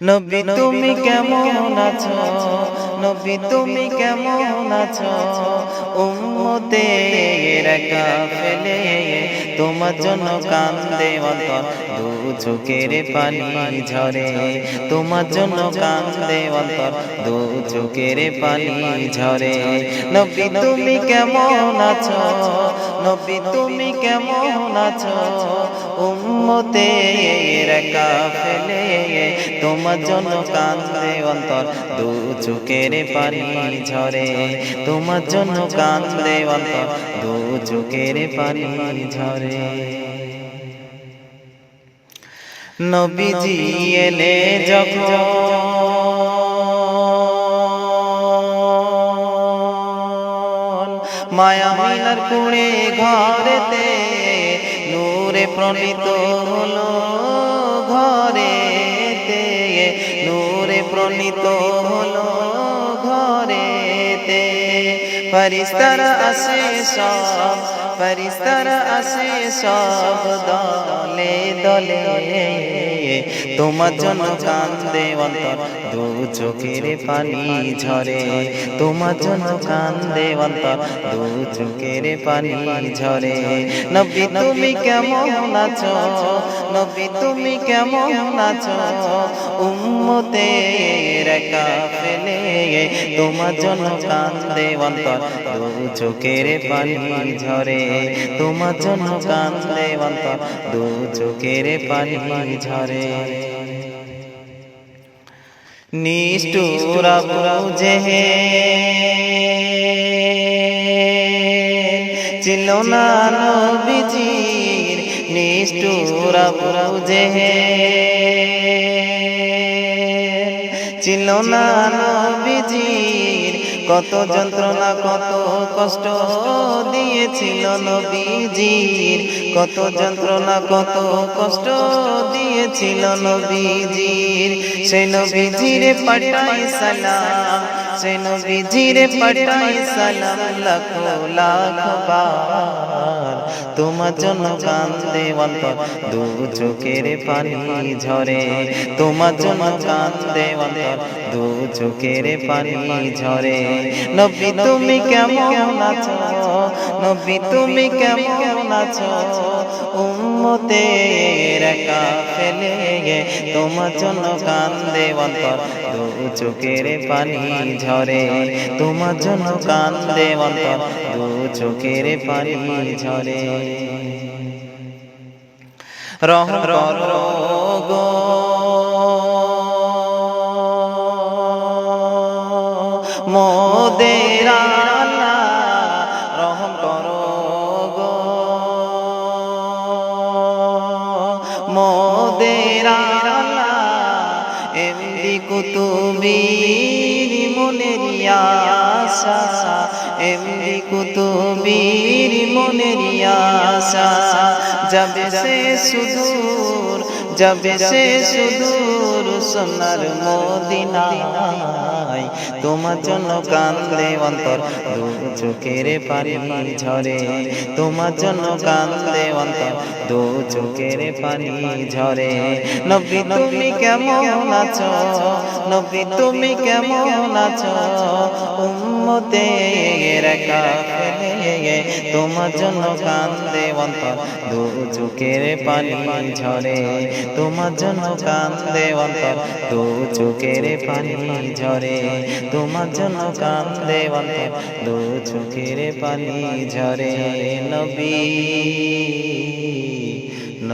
নবী তুমি কেমন আছো? নবী তুমি কেমন আছো? উম্মতের একা ফেলে তোমার জন্য কান্দে অন্তর দু চোখের পানি ঝরে। তোমার জন্য কান্দে অন্তর দু চোখের পানি ঝরে। নবী তুমি কেমন আছো? নবী তুমি কেমন আছো? উম্মতের একা ফেলে তোমার জন্য কান্দে অন্তর, দু চোখের পানি ঝরে। তোমার জন্য কান্দে অন্তর, দু চোখের পানি ঝরে। নবীজি এলে যখন মায়া মিনার কুড়ে ঘরেতে নূরে প্রণীত হলো ঘরেতে নূরে প্রণীত হলো ঘরেতে ফরিস্তারা আসে সব ফরিস্তারা আসে সব দলে দলে। তোমার জন্য কান্দে অন্তর, দু চোখের পানি ঝরে। তোমার জন্য কান্দে অন্তর, দু চোখের পানি ঝরে। নবী, তুমি কেমন আছো? নবী, তুমি কেমন আছো? উম্মতের একা ফেলে তোমার জন্য কান্দে অন্তর, দু চোখের পানি ঝরে, তোমার জন্য কান্দে অন্তর, দু চোখের পানি ঝরে। নিষ্ঠুরা বুঝে ছিল না নবীজির, নিষ্ঠুরা বুঝে ছিল না নবীজির কত যন্ত্রণা, কত কষ্ট দিয়েছিল নবীজির। কত যন্ত্রণা, কত কষ্ট দিয়েছিল নবীজির। সে নবীজির পাঠাই সালাম সে নবীজির পাঠাই সালাম, লাখো, লাখ বার। তোমার জন্য কান্দে অন্তর, দু চোখের পানি ঝরে। তোমার জন্য কান্দে অন্তর, দু চোখের পানি ঝরে। নবী তুমি কেমন আছো? নবী তুমি কেমন আছো? উম্মতের একা ফেলে তোমার জন্য কান্দে অন্তর, দু চোখের পানি ঝরে। তোমার জন্য কান্দে অন্তর, দু চোখের পানি ঝরে। রহ গো। মোদের রহম করো গো। মোদের এমনি কুতুবীর মনের আশা এমনি কুতুবীর মনের আশা। যাবে সে সুদূর যাবে সে সুদূর সোনার মদিনায় তোমার জন্য কান্দে অন্তর দু চোখের পানি ঝরে। তোমার জন্য কান্দে অন্তর দু চোখের পানি ঝরে। নবী, তুমি কেমন আছো? নবী, তুমি কেমন আছো? উম্মতের একা ফেলে তোমার জন্য কান্দে অন্তর দু চোখের পানি ঝরে তোমার জন্য কান্দে অন্তর দু চোখের পানি ঝরে তোমার জন্য কান্দে অন্তর দু চোখের পানি ঝরে নবী ন